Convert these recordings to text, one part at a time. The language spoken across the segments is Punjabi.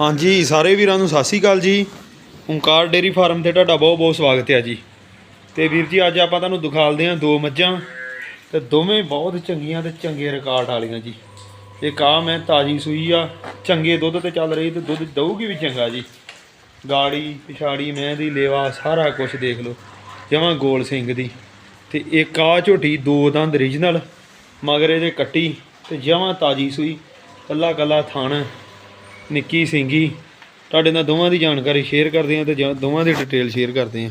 ਹਾਂਜੀ, ਸਾਰੇ ਵੀਰਾਂ ਨੂੰ ਸਤਿ ਸ਼੍ਰੀ ਅਕਾਲ ਜੀ। ਓਂਕਾਰ ਡੇਰੀ ਫਾਰਮ ਤੇ ਤੁਹਾਡਾ ਬਹੁਤ ਬਹੁਤ ਸਵਾਗਤ ਹੈ ਜੀ। ਤੇ ਵੀਰ ਜੀ, ਅੱਜ ਆਪਾਂ ਤੁਹਾਨੂੰ ਦਿਖਾਲਦੇ ਹਾਂ ਦੋ ਮੱਝਾਂ। ਤੇ ਦੋਵੇਂ ਬਹੁਤ ਚੰਗੀਆਂ ਤੇ ਚੰਗੇ ਰਿਕਾਰਡ ਵਾਲੀਆਂ ਜੀ। ਇੱਕ ਆ ਮੈਂ ਤਾਜੀ ਸੂਈ ਆ, ਚੰਗੇ ਦੁੱਧ ਤੇ ਚੱਲ ਰਹੀ ਤੇ ਦੁੱਧ ਦਊਗੀ ਵੀ ਚੰਗਾ ਜੀ। ਗਾੜੀ, ਪਿਛਾੜੀ ਮੈਂ ਦੀ ਲੇਵਾ, ਸਾਰਾ ਕੁਝ ਦੇਖ ਲਓ। ਜਮਾਂ ਗੋਲ ਸਿੰਘ ਦੀ। ਤੇ ਇੱਕ ਆ ਝੋਟੀ, ਦੋ ਦੰਦ ਰੀਜਨਲ ਮਗਰ ਇਹਦੇ ਕੱਟੀ ਤੇ ਜਮਾਂ ਤਾਜੀ ਸੂਈ ਕੱਲਾ ਕੱਲਾ ਥਣ। ਨਿੱਕੀ ਸਿੰਘੀ ਤੁਹਾਡੇ ਨਾਲ ਦੋਵਾਂ ਦੀ ਜਾਣਕਾਰੀ ਸ਼ੇਅਰ ਕਰਦੇ ਹਾਂ ਤੇ ਜਾਂ- ਦੋਵਾਂ ਦੀ ਡਿਟੇਲ ਸ਼ੇਅਰ ਕਰਦੇ ਹਾਂ।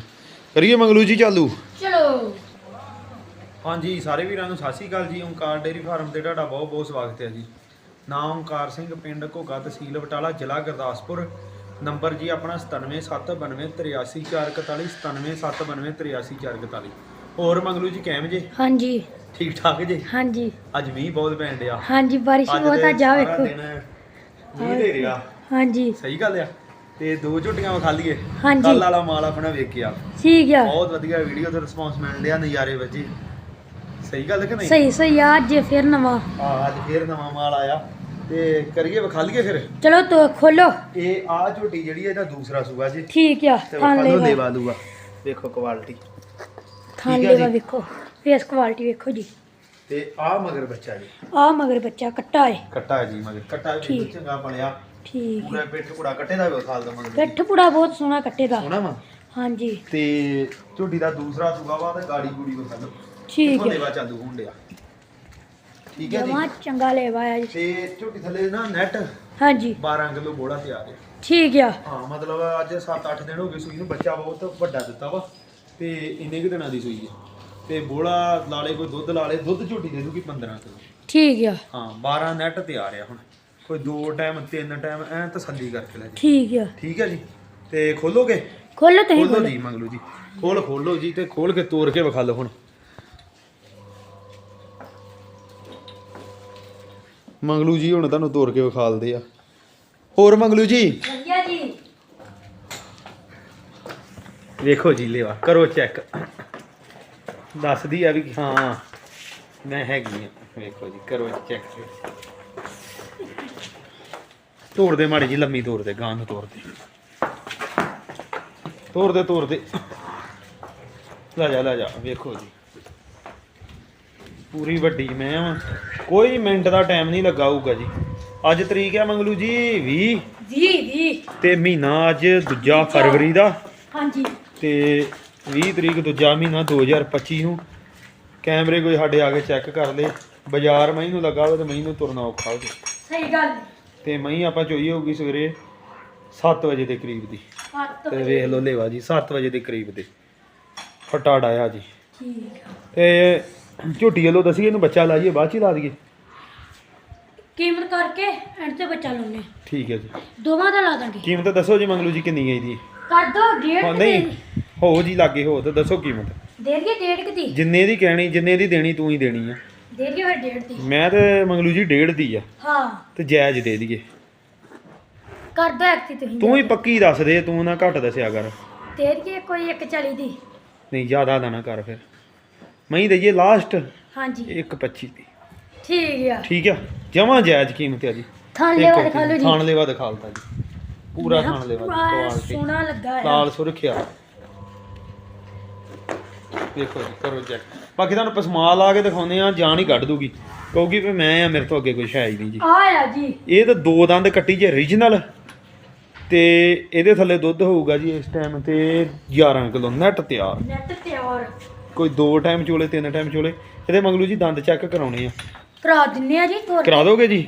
ਕਰੀਏ ਮੰਗਲੂ ਜੀ ਚਾਲੂ? ਚਲੋ। ਹਾਂਜੀ ਸਾਰੇ ਵੀਰਾਂ ਨੂੰ ਸਤਿ ਸ਼੍ਰੀ ਅਕਾਲ ਜੀ। ਓਂਕਾਰ ਡੇਰੀ ਫਾਰਮ ਤੇ ਤੁਹਾਡਾ ਬਹੁਤ ਬਹੁਤ ਸਵਾਗਤ ਹੈ ਜੀ। ਨਾਮ ਓਂਕਾਰ ਸਿੰਘ ਪਿੰਡ ਘੋਗਾ ਤਹਿਸੀਲ ਬਟਾਲਾ ਜ਼ਿਲ੍ਹਾ ਗੁਰਦਾਸਪੁਰ। ਨੰਬਰ ਜੀ ਆਪਣਾ 9779383441 9779383441 ਹੋਰ ਮੰਗਲੂ ਜੀ ਕਿਵੇਂ ਜੇ? ਹਾਂਜੀ। ਠੀਕ ਠਾਕ ਜੇ? ਹਾਂਜੀ। ਅੱਜ ਮੀਂਹ ਬਹੁਤ ਪੈਣ ਡਿਆ। ਹਾਂਜੀ ਬਾਰਿਸ਼ ਬਹੁਤ ਆ ਜਾ ਸਾਰਾ ਵੇਖੋ। ਦਿਨ ਮੀਂਹ ਦੇ ਰਿਹਾ। ਹਾਂਜੀ। ਸਹੀ ਗੱਲ ਆ। ਤੇ ਦੋ ਝੁੱਟੀਆਂ ਵਿਖਾ ਲਈਏ। ਹਾਂਜੀ। ਕੱਲ ਵਾਲਾ ਮਾਲ ਆਪਣਾ ਵੇਖਿਆ। ਠੀਕ ਆ। ਬਹੁਤ ਵਧੀਆ ਵੀਡੀਓ ਤੇ ਰਿਸਪੌਂਸ ਮਿਲ ਰਿਹਾ ਨਜ਼ਾਰੇ ਵੱਜੇ ਸਹੀ ਗੱਲ ਕਿ ਨਹੀਂ? ਸਹੀ ਸਹੀ ਆ ਅੱਜ ਫਿਰ ਨਵਾਂ। ਆ ਅੱਜ ਫੇਰ ਨਵਾਂ ਮਾਲ ਆਇਆ। ਤੇ ਕਰੀਏ ਵਿਖਾ ਲਈਏ ਫਿਰ? ਚਲੋ ਤੋ ਖੋਲੋ। ਇਹ ਆ ਝੋਟੀ ਜਿਹੜੀ ਹੈ ਇਹਦਾ ਦੂਸਰਾ ਸੂਆ ਜੀ। ਠੀਕ ਆ ਤੇ ਥਾਂ ਵਿਖਾ ਲੈਵਾ। ਲੇਵਾ ਲੂਆ ਦੇਖੋ ਕੁਆਲਿਟੀ ਥਾਂ ਠੀਕ ਆ ਲੈਵਾ। ਵੇਖੋ। ਫੇਸ ਕੁਆਲਿਟੀ ਵੇਖੋ ਜੀ। ਤੇ ਆ ਮਗਰ ਬੱਚਾ ਜੀ। ਆ ਮਗਰ ਬੱਚਾ ਕੱਟਾ ਏ। ਕੱਟਾ ਜੀ ਮਗਰ। ਕੱਟਾ ਠੀਕ। ਚੰਗਾ ਬਣਿਆ। ਠੀਕ। ਪੂਰਾ ਪਿੱਠ ਕੁੜਾ ਕੱਟੇ ਦਾ ਵੀ ਵਿਖਾ ਦਵਾਂ ਮਗਰ। ਪਿੱਠ ਪੁੜਾ ਬਹੁਤ ਸੋਹਣਾ ਕੱਟੇ ਦਾ ਸੋਹਣਾ ਵਾ। ਹਾਂਜੀ। ਤੇ ਝੋਟੀ ਦਾ ਦੂਸਰਾ ਸੂਆ ਵਾ ਤੇ ਗਾੜੀ ਗੂੜੀ ਲਓ ਠੀਕ ਹੈ। ਲੇਵਾ ਚਾਲੂ ਹੋਣ ਡਿਆ? ਠੀਕ ਹੈ ਜੀ। ਜਮਾ ਚੰਗਾ ਲੈਵਾ ਆ ਜੀ ਤੇ ਝੋਟੀ ਥੱਲੇ ਨਾ ਨੈਟ ਹਾਂਜੀ। 12 ਕਿਲੋ ਬੋੜਾ ਤਿਆਰ ਹੈ ਠੀਕ ਆ। ਹਾਂ ਮਤਲਬ ਅੱਜ 7-8 ਦਿਨ ਹੋ ਗਏ ਸੂਈ ਨੂੰ ਬੱਚਾ ਬਹੁਤ ਵੱਡਾ ਦਿੱਤਾ ਵਾ। ਤੇ ਇੰਨੇ ਕੁ ਦਿਨਾਂ ਦੀ ਸੂਈ ਹੈ। ਤੇ ਬੋੜਾ ਲਾਲੇ ਕੋਈ ਦੁੱਧ ਲਾਲੇ ਦੁੱਧ ਝੋਟੀ ਦੇ ਦੂਗੀ 15 ਕਿਲੋ। ਠੀਕ ਆ। ਹਾਂ 12 ਨੈਟ ਤਿਆਰ ਆ ਹੁਣ। ਕੋਈ ਦੋ ਟਾਈਮ ਤਿੰਨ ਟਾਈਮ ਐ ਤਸੱਲੀ ਕਰਕੇ ਲੈ ਜੀ। ਠੀਕ ਆ। ਠੀਕ ਹੈ ਜੀ? ਤੇ ਖੋਲੋਗੇ? ਖੋਲੋ ਤੁਸੀਂ ਖੋਲੋ ਖੋਲੋ। ਜੀ ਮੰਗਲੂ ਜੀ। ਖੋਲ ਖੋਲੋ ਜੀ ਤੇ ਖੋਲ ਕੇ ਤੋੜ ਕੇ ਵਿਖਾ ਲਓ ਹੁਣ। ਮੰਗਲੂ ਜੀ ਹੁਣ ਤੁਹਾਨੂੰ ਤੋੜ ਕੇ ਵਿਖਾਲਦੇ ਆ। ਹੋਰ ਮੰਗਲੂ ਜੀ? ਵਧੀਆ ਜੀ। ਵੇਖੋ ਜੀ ਲੇਵਾ ਕਰੋ ਚੈੱਕ ਦੱਸਦੀ ਆ ਵੀ ਹਾਂ ਮੈਂ ਹੈਗੀ ਆ। ਵੇਖੋ ਜੀ ਕਰੋ ਚੈੱਕ ਤੋੜ ਦੇ ਮਾੜੀ ਜੀ ਲੰਮੀ ਤੋੜ ਦੇ ਗਾਂ ਨੂੰ ਤੋੜ ਦੇ ਤੋੜ ਦੇ ਤੋੜ ਦੇ ਲੈ ਜਾ ਲੈ ਜਾ ਵੇਖੋ ਜੀ। ਪੂਰੀ ਵੱਡੀ ਮੈਂ ਵਾਂ। ਕੋਈ ਮਿੰਟ ਦਾ ਟਾਈਮ ਨਹੀਂ ਲੱਗਾ ਹੋਊਗਾ ਜੀ। ਅੱਜ ਤਰੀਕ ਹੈ ਮੰਗਲੂ ਜੀ 20 ਜੀ ਜੀ ਤੇ ਮਹੀਨਾ ਅੱਜ ਦੂਜਾ। ਫਰਵਰੀ ਦਾ। ਹਾਂਜੀ। ਤੇ 20 ਤਰੀਕ ਦੂਜਾ ਮਹੀਨਾ 2025 ਨੂੰ। ਕੈਮਰੇ ਕੋਈ ਸਾਡੇ ਆ ਕੇ ਚੈੱਕ ਕਰ ਲੇ। ਬਾਜ਼ਾਰ ਮਹੀਂ ਨੂੰ ਲੱਗਾ ਹੋਵੇ ਤੇ ਮਹੀਂ ਨੂੰ ਤੁਰਨਾ ਔਖਾ ਹੋ ਜਾਏ ਸਹੀ ਗੱਲ। ਤੇ ਮਹੀਂ ਆਪਾਂ ਚੋਈ ਹੋਊਗੀ ਸਵੇਰੇ 7 ਵਜੇ ਦੇ ਕਰੀਬ ਦੀ। ਤੇ ਵੇਖ ਲਓ ਲੇਵਾ ਜੀ 7 ਵਜੇ ਦੇ ਕਰੀਬ ਦੇ। ਫਟਾ ਡਾਇਆ ਜੀ। ਠੀਕ ਆ। ਤੇ ਝੋਟੀ ਵੱਲੋਂ ਦਸੀਏ ਇਹਨੂੰ ਬੱਚਾ ਲਾਈਏ ਬਾਅਦ ਚ ਹੀ ਲਾ ਦਈਏ। ਕੀਮਤ ਕਰਕੇ ਐਂਡ ਤੇ ਬੱਚਾ ਲਾਉਨੇ ਠੀਕ ਹੈ ਜੀ। ਦੋਵਾਂ ਦਾ ਲਾ ਦਾਂਗੇ। ਕੀਮਤ ਦੱਸੋ ਜੀ ਮੰਗਲੂ ਜੀ ਕਿੰਨੀ ਹੈ ਇਹਦੀ? ਕਰ ਦੋ ਡੇਢ ਹਾਂ ਨਹੀਂ। ਹੋ ਜੀ ਲਾਗੇ ਹੋ ਤੇ ਦੱਸੋ ਕੀਮਤ ਦੇ ਦਈਏ ਡੇਢ ਕੁ ਦੀ। ਜਿੰਨੇ ਦੀ ਕਹਿਣੀ ਜਿੰਨੇ ਦੀ ਦੇਣੀ ਤੂੰ ਹੀ ਦੇਣੀ ਆ। ਦੇ ਦਈਏ ਫਿਰ ਡੇਢ ਦੀ। ਮੈਂ ਤੇ ਮੰਗਲੂ ਜੀ ਡੇਢ ਦੀ ਆ। ਹਾਂ। ਤੇ ਜਾਇਜ਼ ਦੇ ਦਈਏ। ਕਰ ਦੋ ਐਕਤੀ ਤੁਸੀਂ ਤੂੰ ਹੀ ਪੱਕੀ ਦੱਸ ਦੇ ਤੂੰ ਨਾ ਘੱਟ ਦੱਸਿਆ ਕਰ। ਦੇ ਦਈਏ ਕੋਈ 140 ਦੀ। ਨਹੀਂ ਜ਼ਿਆਦਾ ਦਾ ਨਾ ਕਰ ਫਿਰ। ਮੈਂ ਹੀ ਦਈਏ ਲਾਸਟ ਹਾਂਜੀ। 125 ਦੀ। ਠੀਕ ਆ। ਠੀਕ ਆ। ਜਮਾ ਜਾਇਜ਼ ਕੀਮਤ ਆ ਜੀ। ਥਾਂ ਲਿਆ ਦਿਖਾ ਲਓ ਜੀ। ਥਾਣ ਲੇਵਾ ਦਿਖਾਲਤਾ ਜੀ। ਪੂਰਾ ਥਾਣ ਲੇਵਾ ਕੁਆਲਿਟੀ ਸੋਹਣਾ ਲੱਗਾ ਹੈ ਲਾਲ ਸੁਰਖਿਆ। ਦੇਖੋ ਜੀ ਕਰੋ ਚੈੱਕ ਬਾਕੀ ਤੁਹਾਨੂੰ ਪਸਮਾ ਲਾ ਕੇ ਦਿਖਾਉਂਦੇ ਆ ਜਾਨ ਹੀ ਕੱਢ ਦੂਗੀ। ਕਹੂਗੀ ਵੀ ਮੈਂ ਆ ਮੇਰੇ ਤੋਂ ਅੱਗੇ ਕੁਝ ਹੈ ਹੀ ਨਹੀਂ ਜੀ। ਆ ਜੀ। ਇਹ ਤਾਂ ਦੋ ਦੰਦ ਕੱਟੀ ਜੇ ਰੀਜਨਲ ਤੇ ਇਹਦੇ ਥੱਲੇ ਦੁੱਧ ਹੋਊਗਾ ਜੀ ਇਸ ਟਾਈਮ ਤੇ 11 ਕਿਲੋ ਨੈਟ ਤਿਆਰ। ਨੈਟ ਤਿਆਰ। ਕੋਈ ਦੋ ਟਾਈਮ ਚੋਲੇ ਤਿੰਨ ਟਾਈਮ ਚੋਲੇ। ਇਹਦੇ ਮੰਗਲੂ ਜੀ ਦੰਦ ਚੈੱਕ ਕਰਾਉਣੇ ਆ। ਕਰਾ ਦਿੰਨੇ ਆ ਜੀ ਕਰਾ ਦੋਗੇ ਜੀ?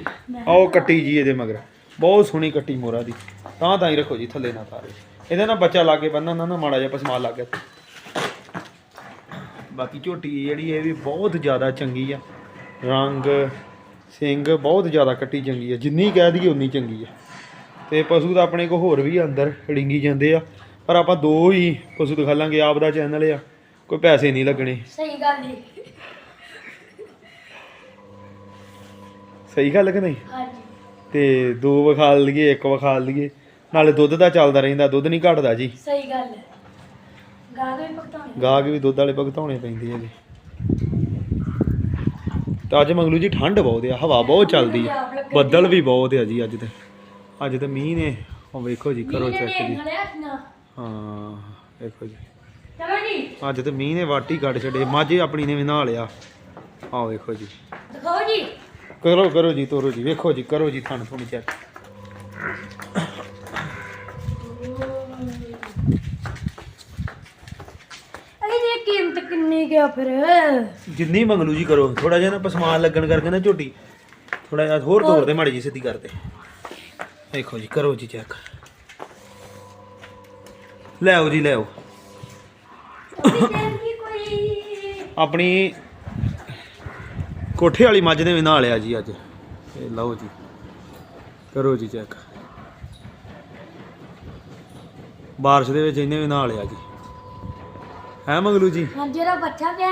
ਆਓ ਕੱਟੀ ਜੀ ਇਹਦੇ ਮਗਰ। ਬਹੁਤ ਸੋਹਣੀ ਕੱਟੀ ਮੋਰਾ ਦੀ। ਤਾਂ ਤਾਂ ਹੀ ਰੱਖੋ ਜੀ ਥੱਲੇ ਨਾ ਤਾਰੇ। ਇਹਦੇ ਨਾਲ ਬੱਚਾ ਲਾ ਕੇ ਬੰਨਣਾ ਨਾ ਮਾੜਾ ਜਿਹਾ ਪਸਮਾ ਲੱਗ ਗਿਆ ਬਾਕੀ ਝੋਟੀ ਜਿਹੜੀ ਇਹ ਵੀ ਬਹੁਤ ਜ਼ਿਆਦਾ ਚੰਗੀ ਆ। ਰੰਗ ਸਿੰਘ ਬਹੁਤ ਜ਼ਿਆਦਾ ਕੱਟੀ ਚੰਗੀ ਆ। ਜਿੰਨੀ ਕਹਿ ਦਈਏ ਉਨੀ ਚੰਗੀ ਆ। ਤੇ ਪਸ਼ੂ ਤਾਂ ਆਪਣੇ ਕੋ ਹੋਰ ਵੀ ਅੰਦਰ ਡਿੰਗੀ ਜਾਂਦੇ ਆ। ਪਰ ਆਪਾਂ ਦੋ ਹੀ ਪਸ਼ੂ ਦਿਖਾ ਲਾਂਗੇ ਆਪ ਦਾ ਚੈਨਲ ਆ। ਕੋਈ ਪੈਸੇ ਨਹੀਂ ਲੱਗਣੇ। ਸਹੀ ਗੱਲ ਜੀ ਸਹੀ ਗੱਲ ਕਿ ਨਹੀਂ? ਹਾਂਜੀ। ਤੇ ਦੋ ਵਿਖਾ ਲਈਏ ਇੱਕ ਵਿਖਾ ਲਈਏ। ਨਾਲੇ ਦੁੱਧ ਦਾ ਚੱਲਦਾ ਰਹਿੰਦਾ ਦੁੱਧ ਨਹੀਂ ਘਟਦਾ ਜੀ। ਸਹੀ ਗੱਲ ਹੈ ਗਾਹਕ ਵੀ ਦੁੱਧ ਵਾਲੇ ਭਗਤਾਉਣੇ ਪੈਂਦੇ ਆ ਜੀ। ਤਾਂ ਅੱਜ ਮੰਗਲੂ ਜੀ ਠੰਡ ਬਹੁਤ ਆ ਹਵਾ ਬਹੁਤ ਚੱਲਦੀ ਆ। ਬੱਦਲ ਵੀ ਬਹੁਤ ਆ ਜੀ ਅੱਜ ਤੇ। ਅੱਜ ਤੇ ਮੀਂਹ ਨੇ। ਉਹ ਵੇਖੋ ਜੀ ਕਰੋ ਚੈੱਕ ਜੀ। ਹਾਂ ਵੇਖੋ ਜੀ। ਚਲੋ ਜੀ। ਅੱਜ ਤੇ ਮੀਂਹ ਨੇ ਵਾਟੀ ਕੱਢ ਛੱਡੇ। ਮਾਝੇ ਆਪਣੀ ਨੇ ਵੀ ਨਹਾ ਲਿਆ। ਆਹ ਵੇਖੋ ਜੀ। ਦਿਖਾਓ ਜੀ। ਕਰੋ ਕਰੋ ਜੀ ਤੋਰੋ ਜੀ। ਵੇਖੋ ਜੀ ਕਰੋ ਜੀ ਥਣ ਥੁਣ ਚੈੱਕ ਇਹਦੀ ਕੀਮਤ ਕਿੰਨੀ ਫਿਰ? ਜਿੰਨੀ ਮੰਗਲੂ ਜੀ ਕਰੋ ਥੋੜਾ ਜਿਹਾ ਨਾ ਪਸਮਾਨ ਲੱਗਣ ਕਰਕੇ ਨਾ ਝੋਟੀ ਥੋੜਾ ਜਿਹਾ ਹੋਰ ਤੋਰ ਦੇ, ਮਾੜੀ ਜੀ ਸਿੱਧੀ ਕਰਦੇ ਵੇਖੋ ਜੀ, ਕਰੋ ਜੀ ਚੈੱਕ ਲੈ ਆਓ ਜੀ ਲੈ ਆਓ ਆਪਣੀ ਕੋਠੇ ਵਾਲੀ ਮੱਝ ਨੇ ਵੀ ਨਹਾ ਲਿਆ ਜੀ ਅੱਜ। ਇਹ ਲਓ ਜੀ, ਕਰੋ ਜੀ ਚੈੱਕ ਬਾਰਿਸ਼ ਦੇ ਵਿੱਚ ਇਹਨੇ ਵੀ ਨਹਾ ਲਿਆ ਜੀ। ਹੈ ਮੰਗਲੂ ਜੀ? ਹਾਂ ਜਿਹੜਾ ਬੱਚਾ ਗਿਆ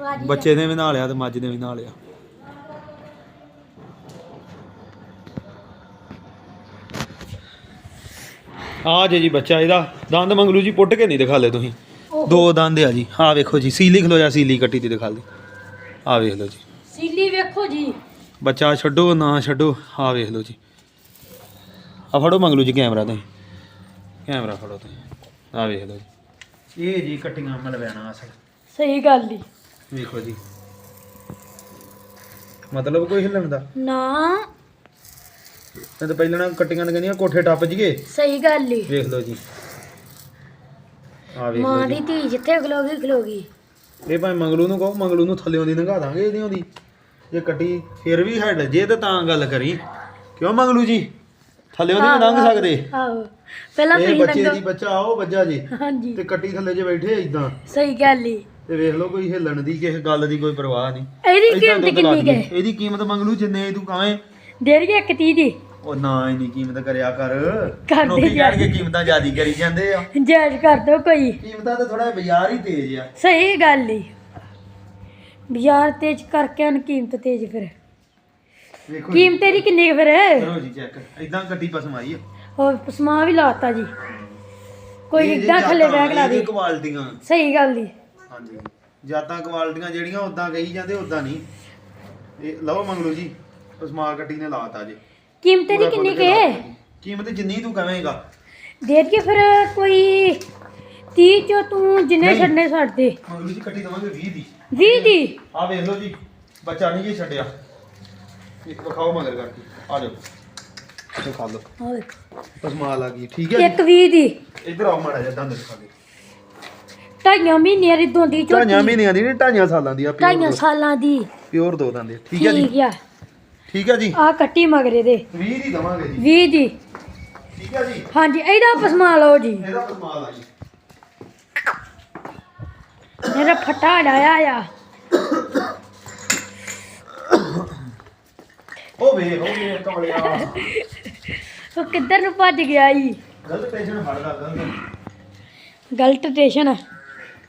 ਰਾਜੀ ਬੱਚੇ ਨੇ ਵੀ ਨਹਾ ਲਿਆ ਤੇ ਮੱਝ ਨੇ ਵੀ ਨਹਾ ਲਿਆ ਆ ਜੇ ਜੀ ਬੱਚਾ ਇਹਦਾ। ਦੰਦ ਮੰਗਲੂ ਜੀ ਪੁੱਟ ਕੇ ਨਹੀਂ ਦਿਖਾ ਲੈ ਤੁਸੀਂ। ਦੋ ਦੰਦ ਆ ਜੀ। ਆ ਵੇਖੋ ਜੀ ਸੀਲੀ ਖਲੋ ਜਾ ਸੀਲੀ ਕੱਟੀ ਤੇ ਦਿਖਾ ਦੇ ਆ ਵੇਖ ਲਓ ਜੀ। ਸੀਲੀ ਵੇਖੋ ਜੀ। ਬੱਚਾ ਛੱਡੋ ਨਾ ਛੱਡੋ ਆ ਵੇਖ ਲਓ ਜੀ। ਆ ਫੜੋ ਮੰਗਲੂ ਜੀ ਕੈਮਰਾ ਤੁਸੀਂ। ਕੈਮਰਾ ਫੜੋ ਤੁਸੀਂ। ਆ ਵੇਖ ਲਓ ਜੀ। ਇਹ ਜੀ ਕੱਟੀਆਂ ਮਲਵੈਣਾ ਅਸਲ। ਸਹੀ ਗੱਲ ਹੀ ਵੇਖੋ ਜੀ। ਮਤਲਬ ਕੋਈ ਹਿੱਲਣ ਦਾ? ਨਾ। ਮੈਂ ਤਾਂ ਪਹਿਲਾਂ ਨਾ ਕੱਟੀਆਂ ਨੇ ਕਹਿੰਦੀਆਂ ਕੋਠੇ ਟੱਪ ਜੀਏ ਸਹੀ ਗੱਲ ਹੀ ਵੇਖ ਲਓ ਜੀ। ਆ ਵੇਖ ਮਾਂ ਲਓ ਦੀ ਜੀ ਧੀ ਜਿੱਥੇ ਖਲੋਗੀ ਖਲੋਗੀ। ਇਹ ਭਾਵੇਂ ਮੰਗਲੂ ਨੂੰ ਕਹੋ ਮੰਗਲੂ ਨੂੰ ਥੱਲਿਓਂ ਦੀ ਨੰਗਾ ਦਾਂਗੇ ਇਹਦੀਆਂ ਦੀ ਜੇ ਕੱਟੀ ਫਿਰ ਵੀ ਹੈਡ ਜੇ ਤੇ ਤਾਂ ਗੱਲ ਕਰੀ। ਕਿਉਂ ਮੰਗਲੂ ਜੀ? ਥੱਲਿਓਂ ਦੀ ਵੀ ਲੰਘ ਸਕਦੇ। ਆਹੋ। ਪਹਿਲਾਂ ਇਹ ਤੁਸੀਂ ਬੱਚੇ ਦੀ ਬੱਚਾ ਆਓ ਵੱਜਾ ਜੀ। ਹਾਂਜੀ। ਤੇ ਕੱਟੀ ਥੱਲੇ ਜੇ ਬੈਠੇ ਇਦਾਂ ਸਹੀ ਗੱਲ ਹੀ ਤੇ ਵੇਖ ਲਓ ਕੋਈ ਹਿੱਲਣ ਦੀ ਕਿਸੇ ਗੱਲ ਦੀ ਕੋਈ ਪਰਵਾਹ ਨਹੀਂ। ਇਹਦੀ ਏਦਾਂ ਕੀਮਤ ਦੁੱਧ ਕਿੰਨੀ ਗਈ। ਇਹਦੀ ਕੀਮਤ ਮੰਗਲੂ ਜਿੰਨੇ ਤੂੰ ਕਵੇਂ ਦੇ ਰਹੀ ਇੱਕ ਤੀਹ ਦੀ? ਉਹ ਨਾ ਇੰਨੀ ਕੀਮਤ ਕਰਿਆ ਕਰ। ਕਰਦੇ ਲੋਕੀ ਜਾ। ਕਹਿਣਗੇ ਕੀਮਤਾਂ ਜ਼ਿਆਦੀ ਕਰੀ ਜਾਂਦੇ ਆ। ਜਾਇਜ਼ ਕਰ ਦੋ ਕੋਈ। ਕੀਮਤਾਂ ਤਾਂ ਥੋੜਾ ਬਾਜ਼ਾਰ ਹੀ ਤੇਜ਼ ਆ। ਸਹੀ ਗੱਲ ਹੀ ਬਾਜ਼ਾਰ ਤੇਜ ਕਰਕੇ ਹਨ ਕੀਮਤ ਤੇਜ ਫਿਰ। ਵੇਖੋ ਜੀ, ਕੀਮਤ ਇਹਦੀ ਕਿੰਨੀ ਕੁ ਫਿਰ? ਕਰੋ ਜੀ ਚੈੱਕ ਇਦਾਂ ਗੱਡੀ ਪਸਮਾਈ ਆ। ਹੋਰ ਪਸਮਾ ਵੀ ਲਾਤਾ ਜੀ। ਕੋਈ ਇਹ ਜੀ ਇਦਾਂ ਥੱਲੇ ਜਾਤਾਂ, ਬੈਗ ਲਾ ਦੇ। ਕੁਆਲਟੀਆਂ। ਸਹੀ ਗੱਲ ਦੀ ਹਾਂਜੀ। ਜਾਤਾਂ ਕੁਆਲਟੀਆਂ ਜਿਹੜੀਆਂ ਉਦਾਂ ਕਹੀ ਜਾਂਦੇ ਉਦਾਂ ਨਹੀਂ। ਇਹ ਲਓ ਮੰਗਲੂ ਜੀ ਪਸਮਾ ਗੱਡੀ ਨੇ ਲਾਤਾ ਜੀ। ਕੀਮਤ ਇਹਦੀ ਪੂਰਾ ਕਿੰਨੀ ਕੁ ਕੇ? ਹੈ ਲਾਤਾ ਜੀ। ਕੀਮਤ ਜਿੰਨੀ ਤੂੰ ਕਵੇਂਗਾ। ਦੇ ਦਈਏ ਫਿਰ ਕੋਈ 30 ਚੋਂ ਤੂੰ ਜਿੰਨੇ ਨਹੀਂ। ਛੱਡਨੇ ਛੱਡ ਦੇ। ਮੰਗਲੂ ਜੀ ਕੱਟੀ ਦਵਾਂਗੇ 20 ਦੀ। 20 ਦੀ? ਆ ਵੇਖ ਲਓ ਜੀ ਬੱਚਾ ਨਹੀਂ ਜੀ ਛੱਡਿਆ। ਇੱਕ ਵਿਖਾਓ ਮਗਰ ਕਰਕੇ ਆ ਜਾਓ। ਦਿਖਾ ਲਓ। ਆਹ ਵੇਖੋ। ਪਸਮਾ ਲਾ ਗਈ ਠੀਕ ਹੈ ਇੱਕ 20 ਦੀ। ਇੱਧਰ ਆਓ ਮਾੜਾ ਜਿਹਾ ਦੰਦ ਦਿਖਾ ਦੇ ਢਾਈਆਂ ਮਹੀਨਿਆਂ ਦੀ ਦੋਂਦੀ ਢਾਈਆਂ ਝੋਟੀ ਮਹੀਨਿਆਂ ਦੀ ਨਹੀਂ ਢਾਈਆਂ ਸਾਲਾਂ ਦੀ ਆ ਢਾਈਆਂ ਪਿਓਰ ਸਾਲਾਂ ਦੀ। ਪਿਓਰ ਦੋ ਦੰਦ ਠੀਕ ਹੈ ਜੀ? ਠੀਕ ਆ। ਠੀਕ ਹੈ ਜੀ? ਆ ਕੱਟੀ ਮਗਰੇ ਦੇ 20 ਦੀ ਦਵਾਂਗੇ ਜੀ। 20 ਦੀ। ਠੀਕ ਹੈ ਜੀ? ਹਾਂਜੀ ਇਹਦਾ ਪਸਮਾ ਲਓ ਜੀ। ਇਹਦਾ ਪਸਮਾ ਲਾ ਜੀ। ਮੇਰਾ ਫੱਟਾ ਡਾਇਆ ਆ। ਉਹ ਵੇਖ ਉਹ ਵੇਖ ਕਮਲਿਆ ਉਹ ਕਿੱਧਰ ਨੂੰ ਭੱਜ ਗਿਆ ਈ? ਗਲਤ ਟੈਨਸ਼ਨ ਫੜਦਾ ਗਲਤ। ਗਲਤ ਸਟੇਸ਼ਨ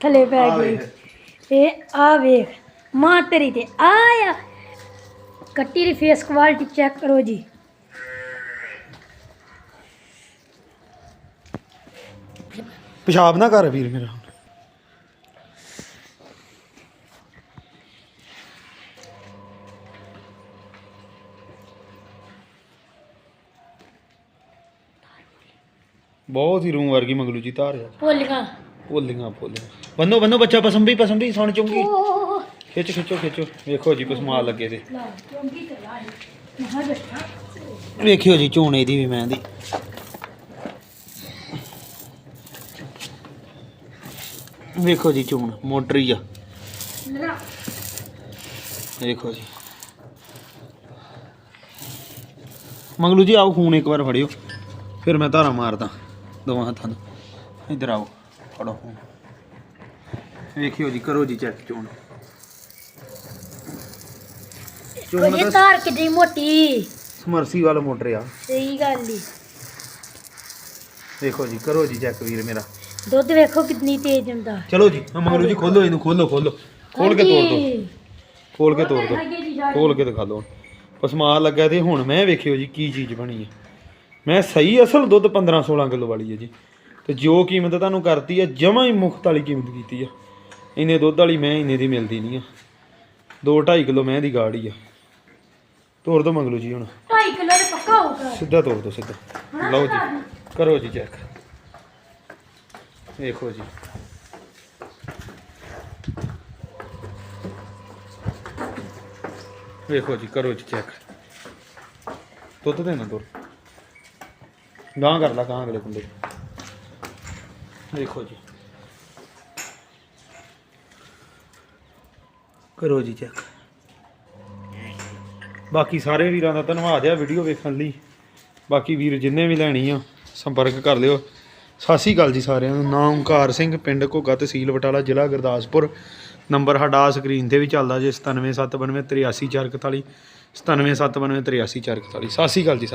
ਥੱਲੇ ਪੈ ਆ ਗਈ। ਵੇਖ। ਇਹ ਆ ਵੇਖ। ਮਾਂ ਤੇਰੀ ਤੇ ਆਇਆ। ਕੱਟੀ ਦੀ ਫੇਸ ਕੁਆਲਿਟੀ ਚੈੱਕ ਕਰੋ ਜੀ। ਪਿਸ਼ਾਬ ਨਾ ਕਰ ਵੀਰ ਮੇਰਾ। ਬਹੁਤ ਹੀ ਰੂਮ ਵਰਗੀ ਮੰਗਲੂ ਜੀ ਧਾਰ ਆ ਭੁੱਲੀਆਂ। ਭੋਲੀਆਂ ਭੋਲੀਆਂ। ਬੰਨੋ ਬੰਨੋ ਬੱਚਾ ਪਸੰਬੀ ਪਸੰਬੀ ਸੁਣ ਚੁੰਗੀ। ਖਿੱਚ ਖਿੱਚੋ ਖਿੱਚੋ। ਵੇਖੋ ਜੀ ਪਸਮਾ ਲੱਗੇ ਤੇ। ਲਾ ਚੌਂਕੀ ਤੇ ਲਾ ਦੇ ਮਹਾ ਬੱਠਾ। ਵੇਖਿਓ ਜੀ ਝੋਨੇ ਦੀ ਵੀ ਮੈਂ ਦੀ। ਵੇਖੋ ਜੀ ਝੋਨ ਮੋਟਰੀ ਆ। ਨਾ। ਦੇਖੋ ਜੀ। ਮੰਗਲੂ ਜੀ ਆਓ ਖੂਨ ਇੱਕ ਵਾਰ ਫੜਿਓ। ਫਿਰ ਮੈਂ ਧਾਰਾ ਮਾਰਦਾ। ਦੋਵਾਂ ਹੱਥਾਂ ਨਾਲ ਇੱਧਰ ਆਓ ਫੜੋ। ਵੇਖਿਓ ਜੀ ਕਰੋ ਜੀ ਚੈੱਕ ਚੋਣ। ਚੋਣ ਦਾ ਤਾਰ ਕਿੱਡੀ ਮੋਟੀ। ਸਮਰਸੀ ਵਾਲਾ ਮੋਟਰ ਆ। ਸਹੀ ਗੱਲ ਈ। ਦੇਖੋ ਜੀ ਕਰੋ ਜੀ ਚੈੱਕ ਵੀਰ ਮੇਰਾ। ਦੁੱਧ ਵੇਖੋ ਕਿੰਨੀ ਤੇਜ਼ ਹੁੰਦਾ। ਚਲੋ ਜੀ ਆ ਮੰਗਲੂ ਜੀ ਖੋਲੋ ਇਹਨੂੰ ਖੋਲੋ ਖੋਲੋ। ਖੋਲ ਕੇ ਤੋੜ ਦੋ। ਖੋਲ ਕੇ ਤੋੜ ਦੋ। ਖੋਲ ਕੇ ਦਿਖਾ ਦਿਓ ਪਸਮਾ ਲੱਗਾ ਤੇ ਹੁਣ ਮੈਂ ਵੇਖਿਓ ਜੀ ਕੀ ਚੀਜ਼ ਬਣੀ ਹੈ ਮੈਂ ਸਹੀ ਅਸਲ ਦੁੱਧ 15 16 ਕਿਲੋ ਵਾਲੀ ਹੈ ਜੀ। ਤੇ ਜੋ ਕੀਮਤ ਤੁਹਾਨੂੰ ਕਰਤੀ ਹੈ ਜਮਾ ਹੀ ਮੁਫਤ ਵਾਲੀ ਕੀਮਤ ਕੀਤੀ ਆ ਇੰਨੇ ਦੁੱਧ ਵਾਲੀ ਮੈਂ ਇੰਨੇ ਦੀ ਮਿਲਦੀ ਨਹੀਂ ਆ। 2 2.5 ਕਿਲੋ ਮੈਂ ਦੀ ਗਾੜੀ ਆ। ਤੋੜ ਦੋ ਮੰਗਲੂ ਜੀ ਹੁਣ। 2.5 ਕਿਲੋ ਦੇ ਪੱਕਾ ਹੋਊਗਾ। ਸਿੱਧਾ ਤੋੜ ਦੋ ਸਿੱਧਾ। ਲਓ ਜੀ। ਕਰੋ ਜੀ ਚੈੱਕ। ਦੇਖੋ ਜੀ। ਵੇਖੋ ਜੀ ਕਰੋ ਜੀ ਚੈੱਕ। ਦੁੱਧ ਦੇਣਾ ਦੁੱਧ ਗਾਂ ਕਰ ਲਾ ਗਾਂ ਅਗਲੇ ਕੁੰਡੇ। ਦੇਖੋ ਜੀ। ਕਰੋ ਜੀ ਚੈੱਕ ਬਾਕੀ ਸਾਰੇ ਵੀਰਾਂ ਦਾ ਧੰਨਵਾਦ ਆ ਵੀਡੀਓ ਵੇਖਣ ਲਈ। ਬਾਕੀ ਵੀਰ ਜਿੰਨੇ ਵੀ ਲੈਣੀ ਆ, ਸੰਪਰਕ ਕਰ ਲਿਓ। ਸਤਿ ਸ਼੍ਰੀ ਅਕਾਲ ਜੀ ਸਾਰਿਆਂ ਨੂੰ। ਨਾਮ ਓਮਕਾਰ ਸਿੰਘ, ਪਿੰਡ ਘੋਗਾ ਤਹਿਸੀਲ ਬਟਾਲਾ, ਜ਼ਿਲ੍ਹਾ ਗੁਰਦਾਸਪੁਰ। ਨੰਬਰ ਸਾਡਾ ਸਕਰੀਨ ਤੇ ਵੀ ਚੱਲਦਾ ਜੇ 9779233441 9779233441 ਸਤਿ ਸ਼੍ਰੀ ਅਕਾਲ ਜੀ